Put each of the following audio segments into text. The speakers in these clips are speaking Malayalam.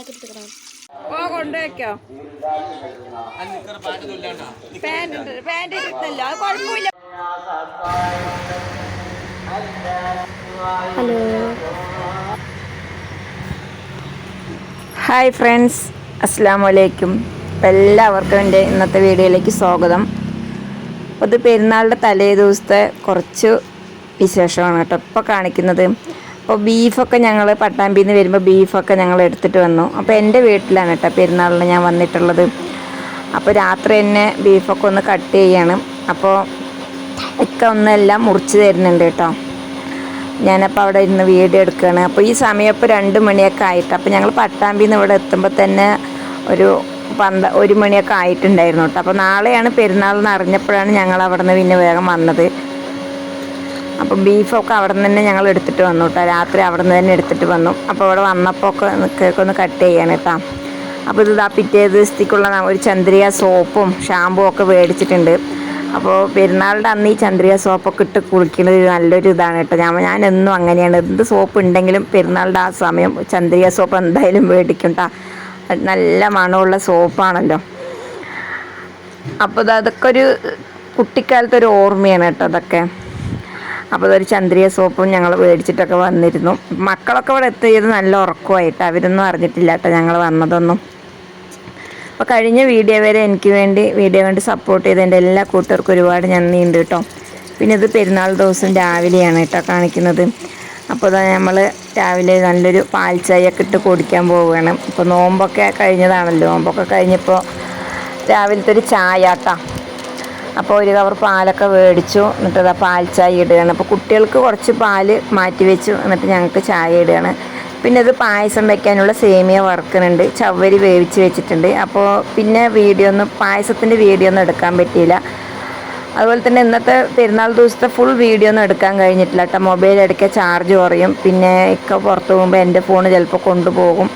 ഓ കൊണ്ടുവയ്ക്കോ. പാന്റ് പാന്റ് ഇടുന്നല്ലോ അത് കുഴപ്പമില്ല. ഹലോ. ഹായ് ഫ്രണ്ട്സ് അസ്സാം വലൈക്കും എല്ലാവർക്കും എന്റെ ഇന്നത്തെ വീഡിയോയിലേക്ക് സ്വാഗതം. അപ്പോൾ ഇത് പെരുന്നാളിന്റെ തലേ ദിവസത്തെ കുറച്ച് വിശേഷമാണ് കേട്ടോ. ഇപ്പോൾ കാണിക്കുന്നത് അപ്പോൾ ബീഫൊക്കെ ഞങ്ങൾ പട്ടാമ്പിയിൽ നിന്ന് വരുമ്പോൾ ബീഫൊക്കെ ഞങ്ങൾ എടുത്തിട്ട് വന്നു. അപ്പോൾ എന്റെ വീട്ടിലാണ് കേട്ടോ പെരുന്നാളിന് ഞാൻ വന്നിട്ടുള്ളത്. അപ്പോൾ രാത്രി തന്നെ ബീഫൊക്കെ ഒന്ന് കട്ട് ചെയ്യണം. അപ്പോൾ ഒക്കെ ഒന്നെല്ലാം മുറിച്ച് തരുന്നുണ്ട് കേട്ടോ ഞാനപ്പോൾ അവിടെ ഇരുന്ന് വീഡിയോ എടുക്കുകയാണ് അപ്പോൾ ഈ സമയം ഇപ്പോൾ രണ്ട് മണിയൊക്കെ ആയിട്ട്. അപ്പോൾ ഞങ്ങൾ പട്ടാമ്പിയിൽ നിന്ന് ഇവിടെ എത്തുമ്പോൾ തന്നെ ഒരു പന്ത ഒരു മണിയൊക്കെ ആയിട്ടുണ്ടായിരുന്നു കേട്ടോ അപ്പോൾ നാളെയാണ് പെരുന്നാൾ എന്ന് അറിഞ്ഞപ്പോഴാണ് ഞങ്ങൾ അവിടെ നിന്ന് പിന്നെ വേഗം വന്നത്. അപ്പോൾ ബീഫൊക്കെ അവിടെ നിന്ന് തന്നെ ഞങ്ങൾ എടുത്തിട്ട് വന്നു കേട്ടോ. രാത്രി അവിടെ നിന്ന് തന്നെ എടുത്തിട്ട് വന്നു. അപ്പോൾ അവിടെ വന്നപ്പോൾ ഒക്കെ കേക്ക് ഒന്ന് കട്ട് ചെയ്യാണ് കേട്ടോ. അപ്പോൾ ഇത് ഇതാ പിറ്റേ ദിവസത്തേക്കുള്ള ഒരു ചന്ദ്രിക സോപ്പും ഷാമ്പും ഒക്കെ മേടിച്ചിട്ടുണ്ട്. അപ്പോൾ പെരുന്നാളുടെ അന്ന് ഈ ചന്ദ്രിക സോപ്പൊക്കെ ഇട്ട് കുളിക്കുന്നത് നല്ലൊരു ഇതാണ് കേട്ടോ. ഞാൻ ഞാൻ എന്നും അങ്ങനെയാണ്. എന്ത് സോപ്പ് ഉണ്ടെങ്കിലും പെരുന്നാളുടെ ആ സമയം ചന്ദ്രിക സോപ്പ് എന്തായാലും മേടിക്കും കേട്ടോ. നല്ല മണമുള്ള സോപ്പാണല്ലോ. അപ്പോൾ അതൊക്കെ ഒരു കുട്ടിക്കാലത്തെ ഒരു ഓർമ്മയാണ് കേട്ടോ അതൊക്കെ അപ്പോൾ ഒരു ചന്ദ്രിയ സോപ്പും ഞങ്ങൾ മേടിച്ചിട്ടൊക്കെ വന്നിരുന്നു. മക്കളൊക്കെ ഇവിടെ എത്തിയത് നല്ല ഉറക്കമായിട്ട്. അവരൊന്നും അറിഞ്ഞിട്ടില്ല കേട്ടോ ഞങ്ങൾ വന്നതൊന്നും. അപ്പോൾ കഴിഞ്ഞ വീഡിയോ വരെ എനിക്ക് വേണ്ടി വീഡിയോ വേണ്ടി സപ്പോർട്ട് ചെയ്ത എന്റെ എല്ലാ കൂട്ടുകാർക്കും ഒരുപാട് നന്ദിയുണ്ട് കേട്ടോ. പിന്നെ ഇത് പെരുന്നാൾ ദിവസം രാവിലെയാണ് കേട്ടോ കാണിക്കുന്നത്. അപ്പോൾ നമ്മൾ രാവിലെ നല്ലൊരു പാൽ ചായയൊക്കെ ഇട്ട് കുടിക്കാൻ പോവുകയാണ്. ഇപ്പോൾ നോമ്പൊക്കെ കഴിഞ്ഞതാണല്ലോ. നോമ്പൊക്കെ കഴിഞ്ഞപ്പോൾ രാവിലത്തെ ഒരു ചായ കേട്ടോ. അപ്പോൾ ഒരു കവർ പാലൊക്കെ മേടിച്ചു. എന്നിട്ട് അതാ പാൽ ചായ ഇടുകയാണ്. അപ്പോൾ കുട്ടികൾക്ക് കുറച്ച് പാൽ മാറ്റി വെച്ചു. എന്നിട്ട് ഞങ്ങൾക്ക് ചായ ഇടുകയാണ്. പിന്നെ അത് പായസം വെക്കാനുള്ള സേമിയ വറുക്കുന്നുണ്ട്. ചവ്വരി വേവിച്ച് വെച്ചിട്ടുണ്ട്. അപ്പോൾ പിന്നെ വീഡിയോ ഒന്നും പായസത്തിന്റെ വീഡിയോ ഒന്നും എടുക്കാൻ പറ്റിയില്ല. അതുപോലെ തന്നെ ഇന്നത്തെ പെരുന്നാൾ ദിവസത്തെ ഫുൾ വീഡിയോ ഒന്നും എടുക്കാൻ കഴിഞ്ഞിട്ടില്ല കേട്ടോ. മൊബൈൽ ഇടയ്ക്ക് ചാർജ് കുറയും. പിന്നെ ഒക്കെ പുറത്ത് പോകുമ്പോൾ എന്റെ ഫോൺ ചിലപ്പോൾ കൊണ്ടുപോകും.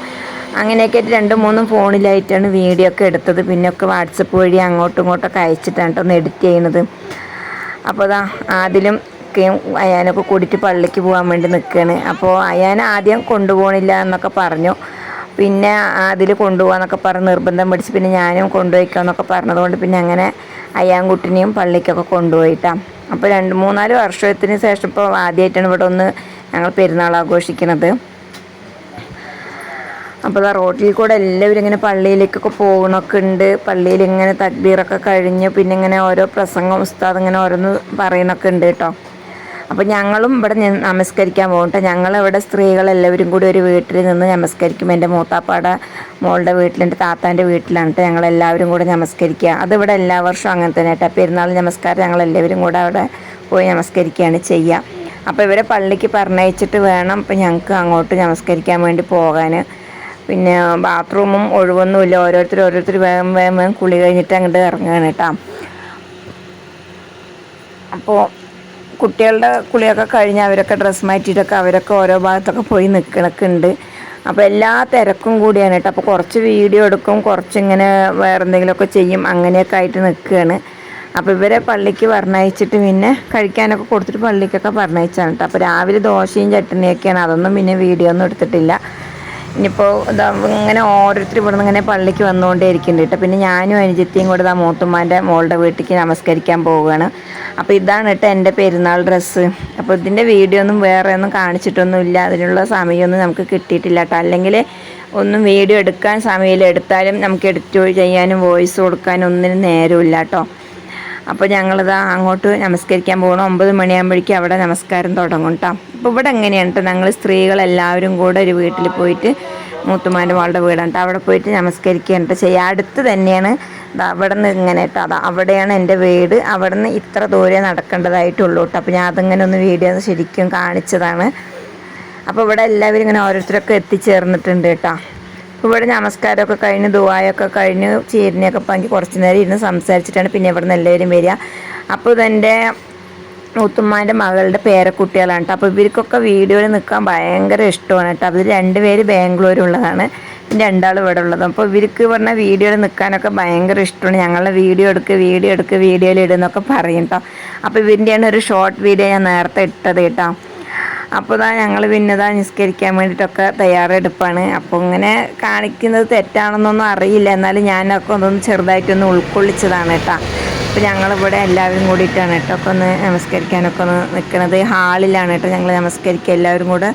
അങ്ങനെയൊക്കെ ആയിട്ട് രണ്ടും മൂന്നും ഫോണിലായിട്ടാണ് വീഡിയോ ഒക്കെ എടുത്തത്. പിന്നെ ഒക്കെ വാട്സപ്പ് വഴി അങ്ങോട്ടും ഇങ്ങോട്ടൊക്കെ അയച്ചിട്ടാണ് ഒന്ന് എഡിറ്റ് ചെയ്യുന്നത് അപ്പോൾ അതാ ആദ്യം അയാനൊക്കെ കൂടിയിട്ട് പള്ളിക്ക് പോകാൻ വേണ്ടി നിൽക്കുകയാണ് അപ്പോൾ അയാൻ ആദ്യം കൊണ്ടുപോകണില്ല എന്നൊക്കെ പറഞ്ഞു. പിന്നെ അതിൽ കൊണ്ടുപോകാന്നൊക്കെ പറഞ്ഞ് നിർബന്ധം പിടിച്ച് പിന്നെ ഞാനും കൊണ്ടുപോയിക്കാന്നൊക്കെ പറഞ്ഞതുകൊണ്ട് പിന്നെ അങ്ങനെ അയ്യാൻകുട്ടിനെയും പള്ളിക്കൊക്കെ കൊണ്ടുപോയിട്ടാണ് അപ്പോൾ രണ്ട് മൂന്നാൽ വർഷത്തിന് ശേഷം ഇപ്പോൾ ആദ്യമായിട്ടാണ് ഇവിടെ ഒന്ന് ഞങ്ങൾ പെരുന്നാൾ ആഘോഷിക്കുന്നത് അപ്പോൾ ആ റോട്ടിൽ കൂടെ എല്ലാവരും ഇങ്ങനെ പള്ളിയിലേക്കൊക്കെ പോകണമൊക്കെ ഉണ്ട്. പള്ളിയിൽ ഇങ്ങനെ തക്ബീറൊക്കെ കഴിഞ്ഞ് പിന്നെ ഇങ്ങനെ ഓരോ പ്രസംഗം ഉസ്താദ് ഇങ്ങനെ ഓരോന്ന് പറയണൊക്കെ ഉണ്ട് കേട്ടോ. അപ്പോൾ ഞങ്ങളും ഇവിടെ നമസ്കരിക്കാൻ പോകും കേട്ടോ. ഞങ്ങളിവിടെ സ്ത്രീകളെല്ലാവരും കൂടി ഒരു വീട്ടിൽ നിന്ന് നമസ്കരിക്കും. എന്റെ മൂത്താപ്പാടെ മോളുടെ വീട്ടിൽ എന്റെ താത്താന്റെ വീട്ടിലാണ് കേട്ടോ ഞങ്ങളെല്ലാവരും കൂടെ നമസ്കരിക്കുക. അതിവിടെ എല്ലാ വർഷവും അങ്ങനെ തന്നെ കേട്ടോ. പെരുന്നാൾ നമസ്കാരം ഞങ്ങളെല്ലാവരും കൂടെ അവിടെ പോയി നമസ്കരിക്കുകയാണ് ചെയ്യുക. അപ്പോൾ ഇവരെ പള്ളിക്ക് പറഞ്ഞയച്ചിട്ട് വേണം. ഇപ്പം ഞങ്ങൾക്ക് അങ്ങോട്ട് നമസ്കരിക്കാൻ വേണ്ടി പോകാൻ. പിന്നെ ബാത്റൂമും ഒഴിവൊന്നുമില്ല. ഓരോരുത്തർ ഓരോരുത്തർ വേഗം വേഗം വേഗം കുളി കഴിഞ്ഞിട്ട് അങ്ങോട്ട് ഇറങ്ങുകയാണ് കേട്ടോ. അപ്പോൾ കുട്ടികളുടെ കുളിയൊക്കെ കഴിഞ്ഞ് അവരൊക്കെ ഡ്രസ്സ് മാറ്റിയിട്ടൊക്കെ അവരൊക്കെ ഓരോ ഭാഗത്തൊക്കെ പോയി നിൽക്കണൊക്കെ ഉണ്ട് അപ്പോൾ എല്ലാ തിരക്കും കൂടിയാണ് കേട്ടോ. അപ്പോൾ കുറച്ച് വീഡിയോ എടുക്കും കുറച്ച് ഇങ്ങനെ വേറെ എന്തെങ്കിലുമൊക്കെ ചെയ്യും അങ്ങനെയൊക്കെ ആയിട്ട് നിൽക്കുകയാണ് അപ്പോൾ ഇവരെ പള്ളിക്ക് പറഞ്ഞയച്ചിട്ട് പിന്നെ കഴിക്കാനൊക്കെ കൊടുത്തിട്ട് പള്ളിക്കൊക്കെ പറഞ്ഞയച്ചാണ് കേട്ടോ. അപ്പോൾ രാവിലെ ദോശയും ചട്ടണിയൊക്കെയാണ്. അതൊന്നും പിന്നെ വീഡിയോ ഒന്നും എടുത്തിട്ടില്ല. ഇനിയിപ്പോൾ ഇതാ ഇങ്ങനെ ഓരോരുത്തർ ഇവിടെ നിന്ന് ഇങ്ങനെ പള്ളിക്ക് വന്നുകൊണ്ടേ ഇരിക്കുന്നുണ്ട് കേട്ടോ. പിന്നെ ഞാനും അനുജത്തിയും കൂടെ ഇതാ മൂത്തുമ്മാന്റെ മോളുടെ വീട്ടിലേക്ക് നമസ്കരിക്കാൻ പോവുകയാണ്. അപ്പോൾ ഇതാണ് കേട്ടോ എന്റെ പെരുന്നാൾ ഡ്രസ്സ്. അപ്പോൾ ഇതിന്റെ വീഡിയോ ഒന്നും വേറെ ഒന്നും കാണിച്ചിട്ടൊന്നുമില്ല അതിനുള്ള സമയമൊന്നും നമുക്ക് കിട്ടിയിട്ടില്ല കേട്ടോ. അല്ലെങ്കിൽ ഒന്നും വീഡിയോ എടുക്കാൻ സമയമില്ല. എടുത്താലും നമുക്ക് എഡിറ്റ് ചെയ്യാനും വോയിസ് കൊടുക്കാനും ഒന്നിനും നേരമില്ല കേട്ടോ. അപ്പോൾ ഞങ്ങളിതാ അങ്ങോട്ട് നമസ്കരിക്കാൻ പോകണം ഒമ്പത് മണിയാകുമ്പോഴേക്കും അവിടെ നമസ്കാരം തുടങ്ങും കേട്ടോ അപ്പോൾ ഇവിടെ എങ്ങനെയാണ് കേട്ടോ ഞങ്ങൾ സ്ത്രീകളെല്ലാവരും കൂടെ ഒരു വീട്ടിൽ പോയിട്ട് മൂത്തുമാന്റെ മോളുടെ വീടാണ് കേട്ടോ അവിടെ പോയിട്ട് നമസ്കരിക്കുകയാണ് ചെയ്യുക അടുത്ത് തന്നെയാണ് അവിടെ നിന്ന് ഇങ്ങനെ കേട്ടോ അതാ അവിടെയാണ് എന്റെ വീട്. അവിടെ നിന്ന് ഇത്ര ദൂരെ നടക്കേണ്ടതായിട്ടുള്ളൂ കേട്ടോ അപ്പോൾ ഞാൻ അതിങ്ങനെ ഒന്ന് വീഡിയോ ശരിക്കും കാണിച്ചതാണ്. അപ്പോൾ ഇവിടെ എല്ലാവരും ഇങ്ങനെ ഓരോരുത്തരൊക്കെ എത്തിച്ചേർന്നിട്ടുണ്ട് കേട്ടോ ഇവിടെ നമസ്കാരമൊക്കെ കഴിഞ്ഞ് ദുബായൊക്കെ കഴിഞ്ഞ് ചീരനെയൊക്കെ പങ്കി കുറച്ച് നേരം ഇരുന്ന് സംസാരിച്ചിട്ടാണ് പിന്നെ ഇവിടെ നിന്ന് എല്ലാവരും വരിക. അപ്പോൾ ഇതെന്റെ മുത്തുമ്മാന്റെ മകളുടെ പേരക്കുട്ടികളാണ് കേട്ടോ. അപ്പോൾ ഇവർക്കൊക്കെ വീഡിയോയിൽ നിൽക്കാൻ ഭയങ്കര ഇഷ്ടമാണ് കേട്ടോ. അവർ രണ്ടുപേര് ബാംഗ്ലൂരുള്ളതാണ്. രണ്ടാൾ ഇവിടെ ഉള്ളത്. അപ്പോൾ ഇവർക്ക് പറഞ്ഞാൽ വീഡിയോയിൽ നിൽക്കാനൊക്കെ ഭയങ്കര ഇഷ്ടമാണ്. ഞങ്ങളുടെ വീഡിയോ എടുക്കുക വീഡിയോ എടുക്കുക വീഡിയോയിൽ ഇടുന്നൊക്കെ പറയും കേട്ടോ. അപ്പോൾ ഇവരുടെയാണ് ഒരു ഷോർട്ട് വീഡിയോ ഞാൻ നേരത്തെ ഇട്ടത് കേട്ടോ. അപ്പോൾ ഇതാ ഞങ്ങൾ പിന്നെ ഇതാ നിസ്കരിക്കാൻ വേണ്ടിയിട്ടൊക്കെ തയ്യാറെടുപ്പാണ്. അപ്പോൾ ഇങ്ങനെ കാണിക്കുന്നത് തെറ്റാണെന്നൊന്നും അറിയില്ല. എന്നാലും ഞാനൊക്കെ ഒന്നൊന്ന് ചെറുതായിട്ടൊന്ന് ഉൾക്കൊള്ളിച്ചതാണ് കേട്ടോ അപ്പോൾ ഞങ്ങളിവിടെ എല്ലാവരും കൂടിയിട്ടാണ് കേട്ടോ ഒക്കെ ഒന്ന് നമസ്കരിക്കാനൊക്കെ ഒന്ന് നിൽക്കുന്നത് ഹാളിലാണ് കേട്ടോ ഞങ്ങൾ നമസ്കരിക്കുക. എല്ലാവരും കൂടെ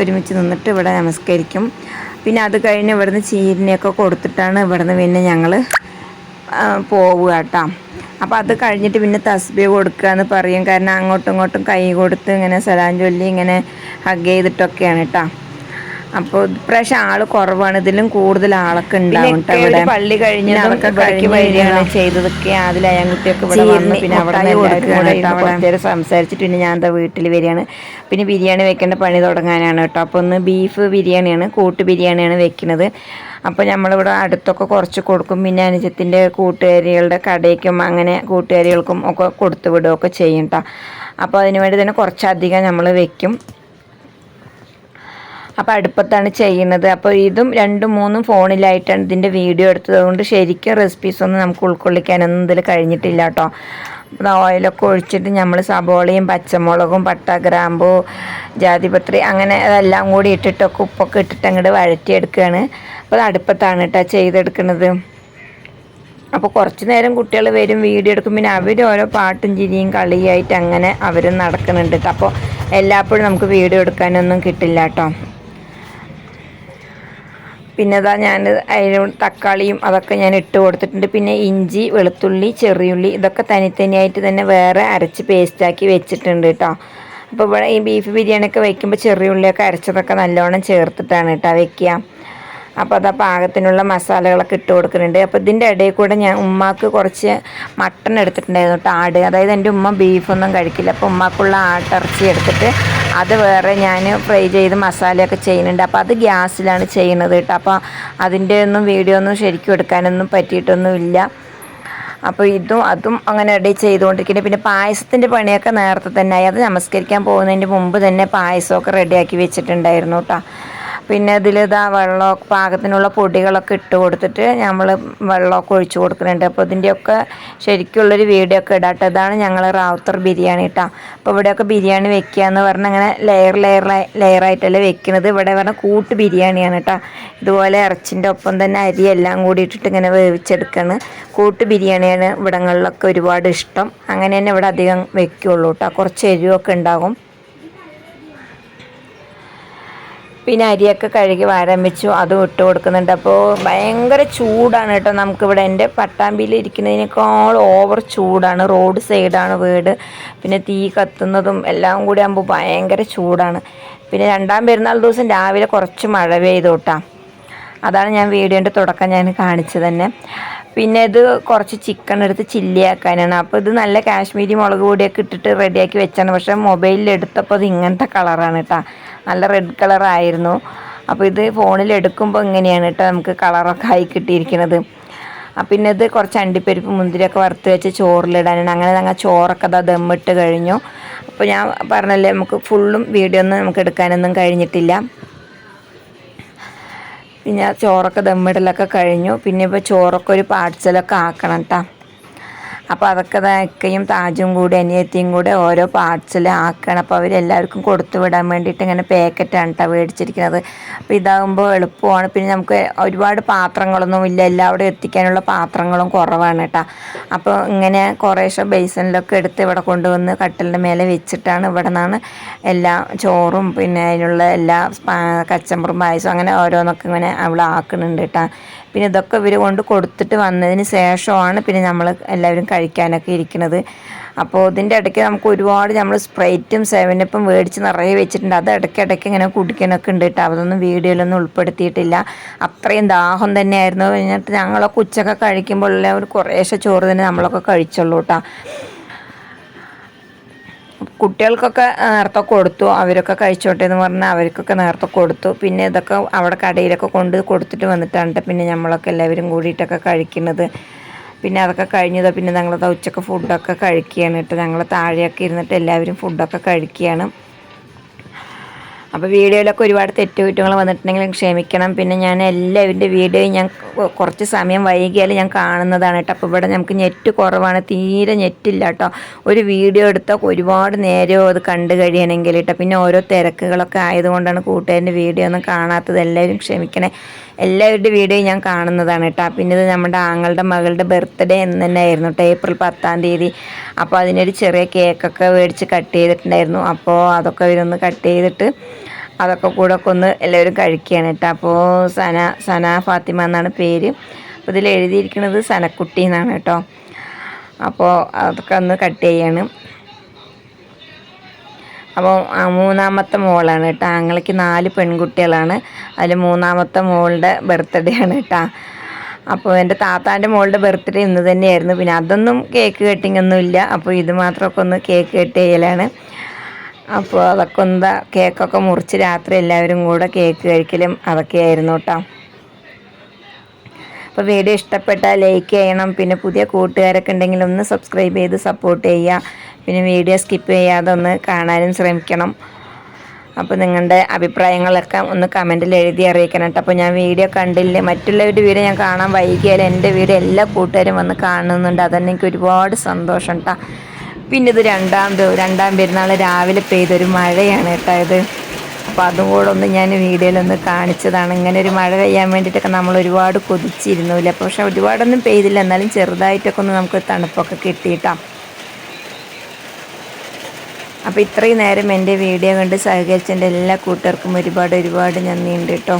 ഒരുമിച്ച് നിന്നിട്ട് ഇവിടെ നമസ്കരിക്കും. പിന്നെ അത് കഴിഞ്ഞ് ഇവിടുന്ന് ചീരിനെയൊക്കെ കൊടുത്തിട്ടാണ് ഇവിടുന്ന് പിന്നെ ഞങ്ങൾ പോവുക കേട്ടോ അപ്പോൾ അത് കഴിഞ്ഞിട്ട് പിന്നെ തസ്ബി കൊടുക്കുക എന്ന് പറയും. കാരണം അങ്ങോട്ടും ഇങ്ങോട്ടും കൈ കൊടുത്ത് ഇങ്ങനെ സലാം ചൊല്ലി ഇങ്ങനെ ഹഗ് ചെയ്തിട്ടൊക്കെയാണ് കേട്ടോ അപ്പോൾ ഇപ്രാവശ്യം ആൾ കുറവാണ്. ഇതിലും കൂടുതൽ ആളൊക്കെ ഉണ്ടാവും പള്ളി കഴിഞ്ഞ് അതൊക്കെ കഴിഞ്ഞ് വരികയാണ് ചെയ്തതൊക്കെ. അതിൽ ഇവിടെ വന്ന് പിന്നെ അവിടെ സംസാരിച്ചിട്ട് പിന്നെ ഞാൻ എന്താ വീട്ടിൽ വരികയാണ്. പിന്നെ ബിരിയാണി വെക്കേണ്ട പണി തുടങ്ങാനാണ് കേട്ടോ. അപ്പോൾ ഒന്ന് ബീഫ് ബിരിയാണിയാണ് കൂട്ട് ബിരിയാണിയാണ് വെക്കുന്നത്. അപ്പോൾ നമ്മളിവിടെ അടുത്തൊക്കെ കുറച്ച് കൊടുക്കും. പിന്നെ അനുജത്തിന്റെ കൂട്ടുകാരികളുടെ കടയ്ക്കും അങ്ങനെ കൂട്ടുകാരികൾക്കും ഒക്കെ കൊടുത്തു വിടുകയൊക്കെ ചെയ്യും കേട്ടോ. അപ്പോൾ അതിനുവേണ്ടി തന്നെ കുറച്ചധികം നമ്മൾ വെക്കും. അപ്പോൾ അടുപ്പത്താണ് ചെയ്യുന്നത്. അപ്പോൾ ഇതും രണ്ടും മൂന്നും ഫോണിലായിട്ടാണ് ഇതിന്റെ വീഡിയോ എടുത്തത്. അതുകൊണ്ട് ശരിക്കും റെസിപ്പീസ് ഒന്നും നമുക്ക് ഉൾക്കൊള്ളിക്കാനൊന്നും ഇതിൽ കഴിഞ്ഞിട്ടില്ല കേട്ടോ. ഓയിലൊക്കെ ഒഴിച്ചിട്ട് നമ്മൾ സബോളയും പച്ചമുളകും പട്ട ഗ്രാമ്പു ജാതിപത്രി അങ്ങനെ അതെല്ലാം കൂടി ഇട്ടിട്ടൊക്കെ ഉപ്പൊക്കെ ഇട്ടിട്ട് അങ്ങോട്ട് വഴറ്റിയെടുക്കുകയാണ് അപ്പോൾ അത് അടുപ്പത്താണ് കേട്ടോ ചെയ്തെടുക്കുന്നത്. അപ്പോൾ കുറച്ച് നേരം കുട്ടികൾ വരും വീഡിയോ എടുക്കും. പിന്നെ അവർ ഓരോ പാട്ടും ചിരിയും കളിയായിട്ട് അങ്ങനെ അവരും നടക്കുന്നുണ്ട് അപ്പോൾ എല്ലാപ്പോഴും നമുക്ക് വീഡിയോ എടുക്കാനൊന്നും കിട്ടില്ല കേട്ടോ. പിന്നെ ഇതാ ഞാൻ അതിൽ തക്കാളിയും അതൊക്കെ ഞാൻ ഇട്ട് കൊടുത്തിട്ടുണ്ട്. പിന്നെ ഇഞ്ചി വെളുത്തുള്ളി ചെറിയുള്ളി ഇതൊക്കെ തനിത്തനിയായിട്ട് തന്നെ വേറെ അരച്ച് പേസ്റ്റാക്കി വെച്ചിട്ടുണ്ട് കേട്ടോ അപ്പോൾ ഇവിടെ ഈ ബീഫ് ബിരിയാണിയൊക്കെ വെക്കുമ്പോൾ ചെറിയുള്ളിയൊക്കെ അരച്ചതൊക്കെ നല്ലോണം ചേർത്തിട്ടാണ് കേട്ടോ വെക്കുക അപ്പോൾ അതാ പാകത്തിനുള്ള മസാലകളൊക്കെ ഇട്ട് കൊടുക്കുന്നുണ്ട്. അപ്പോൾ ഇതിന്റെ ഇടയിൽ കൂടെ ഞാൻ ഉമ്മാക്ക് കുറച്ച് മട്ടൺ എടുത്തിട്ടുണ്ടായിരുന്നു കേട്ടോ ആട്. അതായത് എന്റെ ഉമ്മ ബീഫൊന്നും കഴിക്കില്ല. അപ്പോൾ ഉമ്മാക്കുള്ള ആട്ടിറച്ചി എടുത്തിട്ട് അത് വേറെ ഞാൻ ഫ്രൈ ചെയ്ത് മസാലയൊക്കെ ചെയ്യുന്നുണ്ട്. അപ്പോൾ അത് ഗ്യാസിലാണ് ചെയ്യുന്നത് കേട്ടോ. അപ്പോൾ അതിന്റെ ഒന്നും വീഡിയോ ഒന്നും ശരിക്കും എടുക്കാനൊന്നും പറ്റിയിട്ടൊന്നുമില്ല അപ്പോൾ ഇതും അതും അങ്ങനെ റെഡി ചെയ്തുകൊണ്ടിരിക്കുന്നത് പിന്നെ പായസത്തിന്റെ പണിയൊക്കെ നേരത്തെ തന്നെ ആയി. അത് നമസ്കരിക്കാൻ പോകുന്നതിന്റെ മുമ്പ് തന്നെ പായസമൊക്കെ റെഡിയാക്കി വെച്ചിട്ടുണ്ടായിരുന്നു കേട്ടോ. പിന്നെ ഇതിൽ ഇതാ വെള്ളം പാകത്തിനുള്ള പൊടികളൊക്കെ ഇട്ട് കൊടുത്തിട്ട് നമ്മൾ വെള്ളമൊക്കെ ഒഴിച്ചു കൊടുക്കുന്നുണ്ട്. അപ്പോൾ ഇതിന്റെയൊക്കെ ശരിക്കുള്ളൊരു വീഡിയോ ഒക്കെ ഇടാട്ടോ ഇതാണ് ഞങ്ങൾ റാവുത്തർ ബിരിയാണി കേട്ടോ അപ്പോൾ ഇവിടെയൊക്കെ ബിരിയാണി വെക്കുക എന്ന് പറഞ്ഞാൽ അങ്ങനെ ലെയർ ലെയർ ലെയറായിട്ടല്ലേ വെക്കുന്നത് ഇവിടെ പറഞ്ഞാൽ കൂട്ട് ബിരിയാണിയാണ് കേട്ടോ ഇതുപോലെ ഇറച്ചിന്റെ ഒപ്പം തന്നെ അരി എല്ലാം കൂടി ഇട്ടിട്ട് ഇങ്ങനെ വേവിച്ചെടുക്കുകയാണ് കൂട്ട് ബിരിയാണിയാണ് ഇവിടങ്ങളിലൊക്കെ ഒരുപാട് ഇഷ്ടം. അങ്ങനെ തന്നെ ഇവിടെ അധികം വെക്കുകയുള്ളൂ കേട്ടോ കുറച്ച് എരിവൊക്കെ ഉണ്ടാകും. പിന്നെ അരിയൊക്കെ കഴുകി വാരം വെച്ചു അതും ഇട്ട് കൊടുക്കുന്നുണ്ട്. അപ്പോൾ ഭയങ്കര ചൂടാണ് കേട്ടോ നമുക്കിവിടെ. എന്റെ പട്ടാമ്പിയിൽ ഇരിക്കുന്നതിനേക്കാൾ ഓവർ ചൂടാണ്. റോഡ് സൈഡാണ് വീട്. പിന്നെ തീ കത്തുന്നതും എല്ലാം കൂടി ആകുമ്പോൾ ഭയങ്കര ചൂടാണ്. പിന്നെ രണ്ടാം പെരുന്നാൾ ദിവസം രാവിലെ കുറച്ച് മഴ പെയ്തു കേട്ടാ. അതാണ് ഞാൻ വീഡിയോന്റെ തുടക്കം ഞാൻ കാണിച്ചു തന്നെ. പിന്നെ ഇത് കുറച്ച് ചിക്കൻ എടുത്ത് ചില്ലിയാക്കാനാണ് അപ്പോൾ ഇത് നല്ല കാശ്മീരി മുളക് പൊടിയൊക്കെ ഇട്ടിട്ട് റെഡിയാക്കി വെച്ചാണ്. പക്ഷേ മൊബൈലിൽ എടുത്തപ്പോൾ അത് ഇങ്ങനത്തെ കളറാണ് കേട്ടോ നല്ല റെഡ് കളറായിരുന്നു അപ്പോൾ ഇത് ഫോണിൽ എടുക്കുമ്പോൾ ഇങ്ങനെയാണ് കേട്ടോ നമുക്ക് കളറൊക്കെ ആയി കിട്ടിയിരിക്കുന്നത്. പിന്നെ ഇത് കുറച്ച് അണ്ടിപ്പരിപ്പ് മുന്തിരിയൊക്കെ വറുത്ത് വെച്ച് ചോറിലിടാനാണ്. അങ്ങനെ ഞങ്ങൾ ചോറൊക്കെ അതാ ദമ്മിട്ട് കഴിഞ്ഞു. അപ്പോൾ ഞാൻ പറഞ്ഞല്ലേ നമുക്ക് ഫുള്ളും വീഡിയോ ഒന്നും നമുക്ക് എടുക്കാനൊന്നും കഴിഞ്ഞിട്ടില്ല. പിന്നെ ചോറൊക്കെ ദമ്മിടലൊക്കെ കഴിഞ്ഞു. പിന്നെ ഇപ്പോൾ ചോറൊക്കെ ഒരു പാഴ്സലൊക്കെ ആക്കണം കേട്ടോ അപ്പോൾ അതൊക്കെ താജും കൂടി അനിയത്തിയും കൂടെ ഓരോ പാർട്സിൽ ആക്കണം. അപ്പോൾ അവരെല്ലാവർക്കും കൊടുത്തു വിടാൻ വേണ്ടിയിട്ട് ഇങ്ങനെ പാക്കറ്റാണ് കേട്ടോ മേടിച്ചിരിക്കുന്നത്. അപ്പോൾ ഇതാകുമ്പോൾ എളുപ്പമാണ്. പിന്നെ നമുക്ക് ഒരുപാട് പാത്രങ്ങളൊന്നും ഇല്ല. എല്ലാവിടെ എത്തിക്കാനുള്ള പാത്രങ്ങളും കുറവാണ് കേട്ടോ അപ്പോൾ ഇങ്ങനെ കുറേശ്ശെ ബേസിനിലൊക്കെ എടുത്ത് ഇവിടെ കൊണ്ടുവന്ന് കട്ടിലിന്റെ മേലെ വെച്ചിട്ടാണ് ഇവിടെ നിന്നാണ് എല്ലാ ചോറും പിന്നെ അതിനുള്ള എല്ലാ കച്ചമ്പറും പായസം അങ്ങനെ ഓരോന്നൊക്കെ ഇങ്ങനെ അവളാക്കുന്നുണ്ട് കേട്ടോ പിന്നെ ഇതൊക്കെ ഇവർ കൊണ്ട് കൊടുത്തിട്ട് വന്നതിന് ശേഷമാണ് പിന്നെ നമ്മൾ എല്ലാവരും കഴിക്കാനൊക്കെ ഇരിക്കുന്നത്. അപ്പോൾ ഇതിന്റെ ഇടയ്ക്ക് നമുക്ക് ഒരുപാട് നമ്മൾ സ്പ്രൈറ്റും സെവനപ്പും മേടിച്ച് നിറയെ വെച്ചിട്ടുണ്ട്. അത് ഇടയ്ക്ക് ഇടയ്ക്ക് ഇങ്ങനെ കുടിക്കാനൊക്കെ ഉണ്ട് കേട്ടോ. അതൊന്നും വീഡിയോയിലൊന്നും ഉൾപ്പെടുത്തിയിട്ടില്ല. അത്രയും ദാഹം തന്നെയായിരുന്നു. എന്നിട്ട് ഞങ്ങളൊക്കെ ഉച്ചയൊക്കെ കഴിക്കുമ്പോൾ ഒരു കുറേശ്ശെ ചോറ് തന്നെ നമ്മളൊക്കെ കഴിച്ചുള്ളൂ കേട്ടോ. കുട്ടികൾക്കൊക്കെ നേരത്തെ കൊടുത്തു. അവരൊക്കെ കഴിച്ചോട്ടെ എന്ന് പറഞ്ഞാൽ അവർക്കൊക്കെ നേരത്തെ കൊടുത്തു. പിന്നെ ഇതൊക്കെ അവിടെ കടയിലൊക്കെ കൊണ്ട് കൊടുത്തിട്ട് വന്നിട്ടാണ് ട്ടോ പിന്നെ നമ്മളൊക്കെ എല്ലാവരും കൂടിയിട്ടൊക്കെ കഴിക്കുന്നത്. പിന്നെ അതൊക്കെ കഴിഞ്ഞത് പിന്നെ ഞങ്ങൾ ഉച്ചയ്ക്ക് ഫുഡൊക്കെ കഴിക്കുകയാണ് കേട്ടോ ഞങ്ങൾ താഴെയൊക്കെ ഇരുന്നിട്ട് എല്ലാവരും ഫുഡൊക്കെ കഴിക്കുകയാണ്. അപ്പോൾ വീഡിയോയിലൊക്കെ ഒരുപാട് തെറ്റുകുറ്റങ്ങൾ വന്നിട്ടുണ്ടെങ്കിലും ക്ഷമിക്കണം. പിന്നെ ഞാൻ എല്ലാവരുടെ വീഡിയോയും ഞാൻ കുറച്ച് സമയം വൈകിയാൽ ഞാൻ കാണുന്നതാണ് കേട്ടോ. അപ്പോൾ ഇവിടെ നമുക്ക് നെറ്റ് കുറവാണ്. തീരെ നെറ്റില്ല കേട്ടോ. ഒരു വീഡിയോ എടുത്താൽ ഒരുപാട് നേരം അത് കണ്ടു കഴിയണമെങ്കിൽ കേട്ടോ. പിന്നെ ഓരോ തിരക്കുകളൊക്കെ ആയതുകൊണ്ടാണ് കൂട്ടുകാരന്റെ വീഡിയോ ഒന്നും കാണാത്തത്. എല്ലാവരും ക്ഷമിക്കണേ. എല്ലാവരുടെ വീഡിയോ ഞാൻ കാണുന്നതാണ് കേട്ടോ. പിന്നെ ഇത് നമ്മുടെ ആങ്ങളുടെ മകളുടെ ബർത്ത്ഡേ എന്ന് തന്നെ ആയിരുന്നു കേട്ടോ. ഏപ്രിൽ പത്താം തീയതി. അപ്പോൾ അതിനൊരു ചെറിയ കേക്കൊക്കെ മേടിച്ച് കട്ട് ചെയ്തിട്ടുണ്ടായിരുന്നു. അപ്പോൾ അതൊക്കെ ഇതൊന്ന് കട്ട് ചെയ്തിട്ട് അതൊക്കെ കൂടെ ഒക്കെ ഒന്ന് എല്ലാവരും കഴിക്കുകയാണ് കേട്ടോ. അപ്പോൾ സന സന ഫാത്തിമ എന്നാണ് പേര്. അപ്പോൾ ഇതിൽ എഴുതിയിരിക്കുന്നത് സനക്കുട്ടി എന്നാണ് കേട്ടോ. അപ്പോൾ അതൊക്കെ ഒന്ന് കട്ട് ചെയ്യാണ്. അപ്പോൾ മൂന്നാമത്തെ മോളാണ് കേട്ടോ. ആങ്ങളയ്ക്ക് നാല് പെൺകുട്ടികളാണ്. അതിൽ മൂന്നാമത്തെ മോളുടെ ബർത്ത്ഡേ ആണ് കേട്ടോ. അപ്പോൾ എന്റെ താത്താന്റെ മോളുടെ ബർത്ത്ഡേ ഇന്ന് തന്നെയായിരുന്നു. പിന്നെ അതൊന്നും കേക്ക് കട്ടിങ് ഒന്നും ഇല്ല അപ്പോൾ ഇത് മാത്രമൊക്കെ ഒന്ന് കേക്ക് കട്ട് ചെയ്യലാണ്. അപ്പോൾ അതൊക്കെ എന്താ കേക്കൊക്കെ മുറിച്ച് രാത്രി എല്ലാവരും കൂടെ കേക്ക് കഴിക്കലും അതൊക്കെയായിരുന്നു കേട്ടോ. അപ്പോൾ വീഡിയോ ഇഷ്ടപ്പെട്ടാൽ ലൈക്ക് ചെയ്യണം. പിന്നെ പുതിയ കൂട്ടുകാരൊക്കെ ഉണ്ടെങ്കിൽ ഒന്ന് സബ്സ്ക്രൈബ് ചെയ്ത് സപ്പോർട്ട് ചെയ്യുക. പിന്നെ വീഡിയോ സ്കിപ്പ് ചെയ്യാതെ ഒന്ന് കാണാനും ശ്രമിക്കണം. അപ്പോൾ നിങ്ങളുടെ അഭിപ്രായങ്ങളൊക്കെ ഒന്ന് കമന്റിൽ എഴുതി അറിയിക്കണം കേട്ടോ. അപ്പോൾ ഞാൻ വീഡിയോ കണ്ടില്ല മറ്റുള്ളവരുടെ വീഡിയോ ഞാൻ കാണാൻ വൈകിയാലും എന്റെ വീഡിയോ എല്ലാ കൂട്ടുകാരും വന്ന് കാണുന്നുണ്ട്. അതന്നെ എനിക്ക് ഒരുപാട് സന്തോഷം കേട്ടോ. പിന്നെ ഇത് രണ്ടാം രണ്ടാം പെരുന്നാൾ രാവിലെ പെയ്തൊരു മഴയാണ് കേട്ടോ ഇത്. അപ്പോൾ അതും കൂടെ ഒന്ന് ഞാൻ വീഡിയോയിലൊന്ന് കാണിച്ചതാണ്. ഇങ്ങനെ ഒരു മഴ പെയ്യാൻ വേണ്ടിയിട്ടൊക്കെ നമ്മൾ ഒരുപാട് കൊതിച്ചിരുന്നില്ല? പക്ഷെ ഒരുപാടൊന്നും പെയ്തില്ല. എന്നാലും ചെറുതായിട്ടൊക്കെ ഒന്ന് നമുക്ക് തണുപ്പൊക്കെ കിട്ടിയിട്ടാം. അപ്പോൾ ഇത്രയും നേരം എന്റെ വീഡിയോ കണ്ട് സഹകരിച്ച എന്റെ എല്ലാ കൂട്ടുകാർക്കും ഒരുപാട് ഒരുപാട് നന്ദിയുണ്ട് കേട്ടോ.